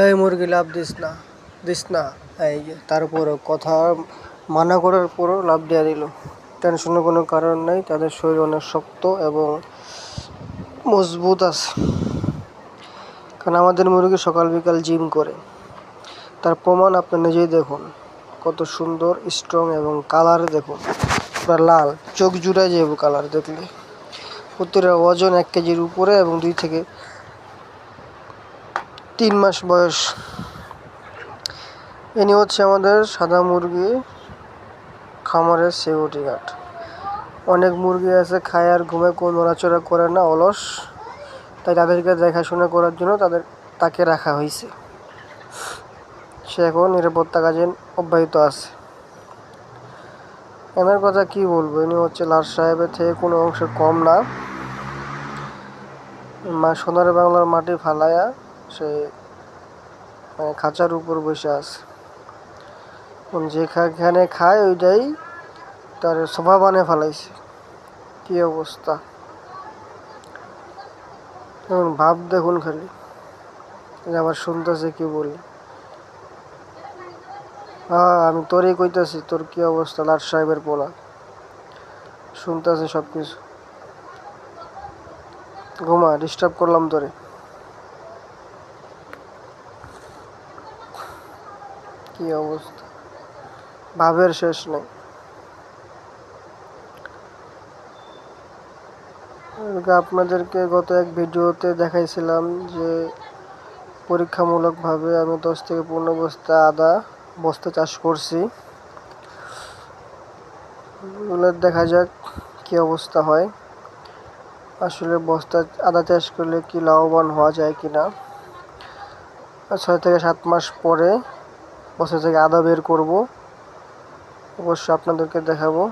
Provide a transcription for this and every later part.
এই মুরগি love this না দিস না। এই যে তারপরও কথা মানা করার পরও লাভ দেওয়া দিল। টেনশনের কোনো কারণ নেই, তাদের শরীর অনেক শক্ত এবং মজবুত আছে। কারণ আমাদের মুরগি সকাল বিকাল জিম করে। তার প্রমাণ আপনি নিজেই দেখুন। কত সুন্দর স্ট্রং এবং কালার দেখুন। পুরো লাল, চোখ জুড়ে যাবে কালার দেখলে। প্রতিটা ওজন এক কেজির উপরে এবং দুই থেকে তিন মাস বয়স। ইনি হচ্ছে আমাদের সাদা মুরগি খামারের সিকিউরিটি গার্ড অনেক মুরগি আছে, খায় আর ঘুমে, কোনো নড়াচড়া করে না, অলস। তাই তাদেরকে দেখাশোনা করার জন্য তাদের, তাকে রাখা হয়েছে। সে এখন নিরাপত্তা কাজে অব্যাহত আছে। এনার কথা কি বলব? ইনি হচ্ছে লাল সাহেবের থেকে কোনো অংশে কম না। মা সোনার বাংলার মাটি ফালায়া সে মানে খাঁচার উপর বসে আছে। যেখানে খায় ওইটাই তার সোফা বানিয়ে ফেলাইছে। কি অবস্থা। ভাব দেখুন খালি। আবার শুনতেছে কি বলি। হ্যাঁ আমি তোরই কইতাছি, তোর কি অবস্থা লাট সাহেবের পোলা। শুনতেছে সব কিছু ঘুমা ডিস্টার্ব করলাম তোরে। কি অবস্থা? ভাবের শেষ নেই। আপনাদেরকে গত এক ভিডিওতে দেখাইছিলাম যে পরীক্ষামূলকভাবে আমি দশ থেকে পনেরো বস্তা আদা, বস্তা চাষ করছি। দেখা যাক কি অবস্থা হয়। আসলে বস্তা আদা চাষ করলে কি লাভবান হওয়া যায় কি না ছয় থেকে সাত মাস পরে বস্তা থেকে আদা বের করব। অবশ্যই আপনাদেরকে দেখাবো।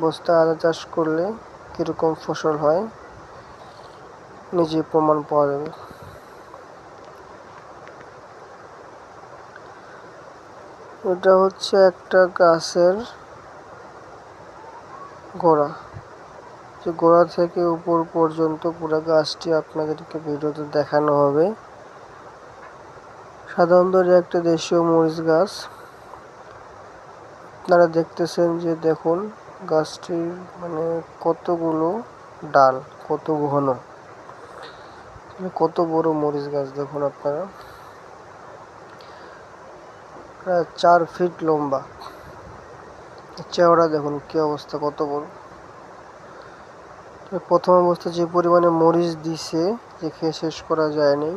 বস্তা আদা চাষ করলে কীরকম ফসল হয়, নিজে প্রমাণ পাওয়া যাবে। এটা হচ্ছে একটা গাছের গোড়া। যে গোড়া থেকে উপর পর্যন্ত পুরো গাছটি আপনাদেরকে ভিডিওতে দেখানো হবে। সাধারণত একটা দেশীয় মরিচ গাছ, আপনারা দেখতেছেন যে দেখুন, গাছটির মানে কতগুলো ডাল, কত ঘন। কত বড় মরিচ গাছ দেখুন আপনারা। প্রায় চার ফিট লম্বা। চেওড়া দেখুন কি অবস্থা, কত বড়। প্রথম অবস্থা যে পরিমাণে মরিচ দিছে যে খেয়ে শেষ করা যায়নি।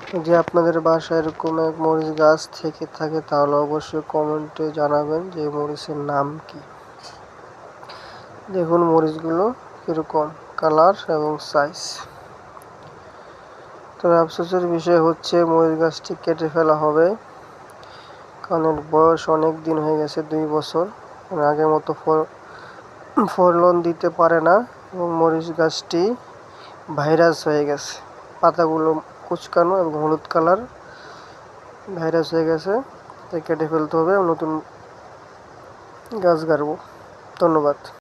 যদি আপনাদের বাসায় এরকম এক মরিচ গাছ থেকে থাকে, তাহলে অবশ্যই কমেন্টে জানাবেন যে মরিচের নাম কি। দেখুন মরিচগুলো কীরকম কালার এবং সাইজ তবে আফসোসের বিষয় হচ্ছে, মরিচ গাছটি কেটে ফেলা হবে কারণ এর বয়স অনেক দিন হয়ে গেছে, দুই বছর। আগের মতো ফলন দিতে পারে না এবং মরিচ গাছটি ভাইরাস হয়ে গেছে। পাতাগুলো কুচকানো এবং হলুদ কালার ভাইরাস হয়ে গেছে, তাই কেটে ফেলতে হবে নতুন গাছ গাড়ব। ধন্যবাদ।